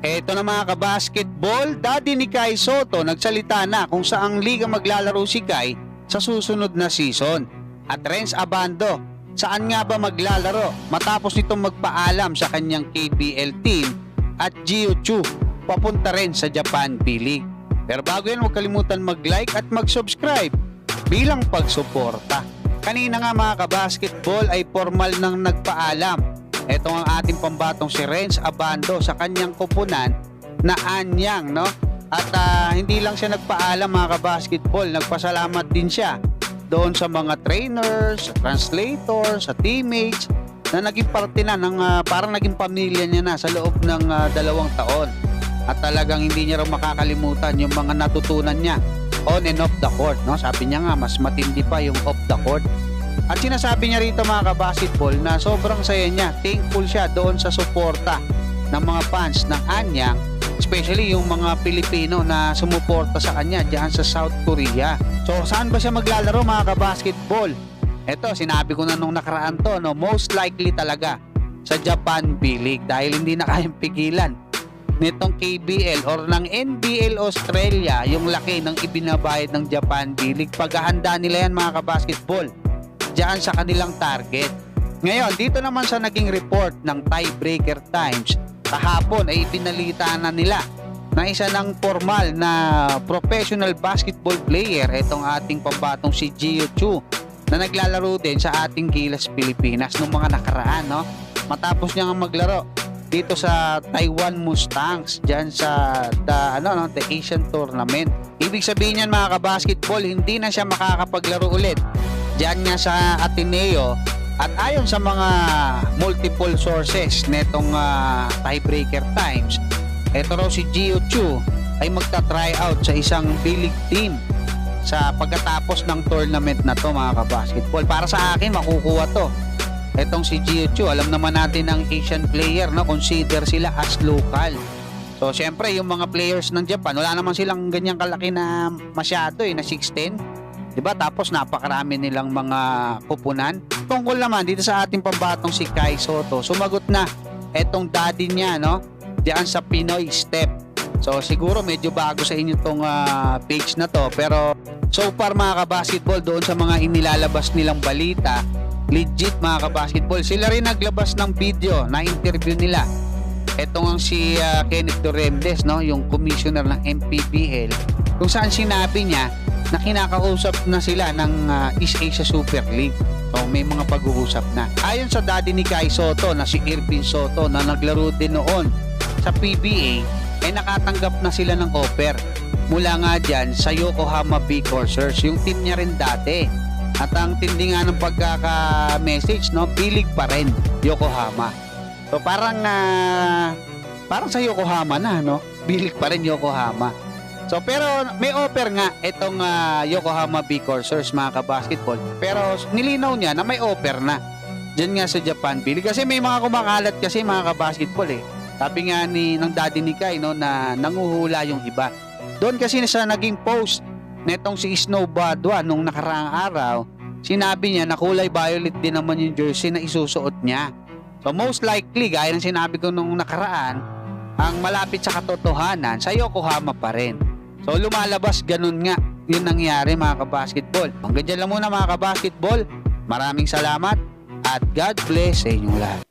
Eto na mga kabasketball, daddy ni Kai Soto nagsalita na kung saang liga maglalaro si Kai sa susunod na season. At Renz Abando, saan nga ba maglalaro matapos nitong magpaalam sa kanyang KBL team at Gio Chu papunta rin sa Japan B-League. Pero bago yan, huwag kalimutan mag-like at mag-subscribe bilang pagsuporta. Kanina nga mga kabasketball ay formal nang nagpaalam ito ang ating pambatong si Renz Abando sa kanyang kupunan na Anyang, no? At ah, hindi lang siya nagpaalam mga kabasketball, nagpasalamat din siya doon sa mga trainers, translators, sa teammates na naging parte na ng ah, parang naging pamilya niya na sa loob ng ah, dalawang taon. At talagang hindi niya raw makakalimutan yung mga natutunan niya on and off the court, no? Sabi niya nga mas matindi pa yung off the court. At sinasabi niya rito mga kabasketball na sobrang saya niya, thankful siya doon sa suporta ng mga fans ng Anyang, especially yung mga Pilipino na sumuporta sa kanya diyan sa South Korea. So saan ba siya maglalaro mga kabasketball? Ito, sinabi ko na nung nakaraan to, no, most likely talaga sa Japan B-League dahil hindi na kayang pigilan nitong KBL or ng NBL Australia yung laki ng ibinabayad ng Japan B-League. Paghahanda nila yan mga kabasketball dyan sa kanilang target. Ngayon, dito naman sa naging report ng Tiebreaker Times, kahapon ay ipinalita na nila na isa ng formal na professional basketball player itong ating pambatong si Gio Chu na naglalaro din sa ating Gilas Pilipinas nung mga nakaraan no? Matapos niya maglaro dito sa Taiwan Mustangs diyan sa the, ano, no, the Asian Tournament. Ibig sabihin niyan mga kabasketball hindi na siya makakapaglaro ulit diyan nga sa Ateneo at ayon sa mga multiple sources netong ah, tiebreaker times, eto raw si Gio Chu ay magta-try out sa isang B-League team sa pagkatapos ng tournament na to mga kabasketball. Para sa akin, makukuha to. Etong si Gio Chu, alam naman natin ang Asian player, no? consider sila as local. So, syempre, yung mga players ng Japan, wala naman silang ganyang kalaki na masyado eh, na 6'10". 'Di ba? Tapos napakarami nilang mga pupunan. Tungkol naman dito sa ating pambatong si Kai Soto, sumagot na etong daddy niya, no? Diyan sa Pinoy Step. So siguro medyo bago sa inyo tong ah, page na to, pero so far mga kabasketball doon sa mga inilalabas nilang balita, legit mga kabasketball, sila rin naglabas ng video na interview nila. Ito ang si ah, Kenneth Doremdes, no, yung commissioner ng MPBL, kung saan sinabi niya na kinakausap na sila ng ah, East Asia Super League. So may mga pag-uusap na. Ayon sa daddy ni Kai Soto na si Irvin Soto na naglaro din noon sa PBA, ay nakatanggap na sila ng offer mula nga dyan sa Yokohama B Coursers, yung team niya rin dati. At ang tindi nga ng pagkaka-message, no, bilig pa rin Yokohama. So parang ah, parang sa Yokohama na, no? Bilig pa rin Yokohama. So pero may offer nga itong ah, Yokohama B Coursers mga kabasketball. Pero nilinaw niya na may offer na. Diyan nga sa Japan Bilig kasi may mga kumakalat kasi mga kabasketball eh. Sabi nga ni ng daddy ni Kai no na nanguhula yung iba. Doon kasi sa naging post netong si Snow Badwa nung nakaraang araw, sinabi niya na kulay violet din naman yung jersey na isusuot niya. So most likely, gaya ng sinabi ko nung nakaraan, ang malapit sa katotohanan sa Yokohama pa rin. So lumalabas ganun nga yun nangyari mga kabasketball. Hanggang dyan lang muna mga kabasketball. Maraming salamat at God bless sa inyong lahat.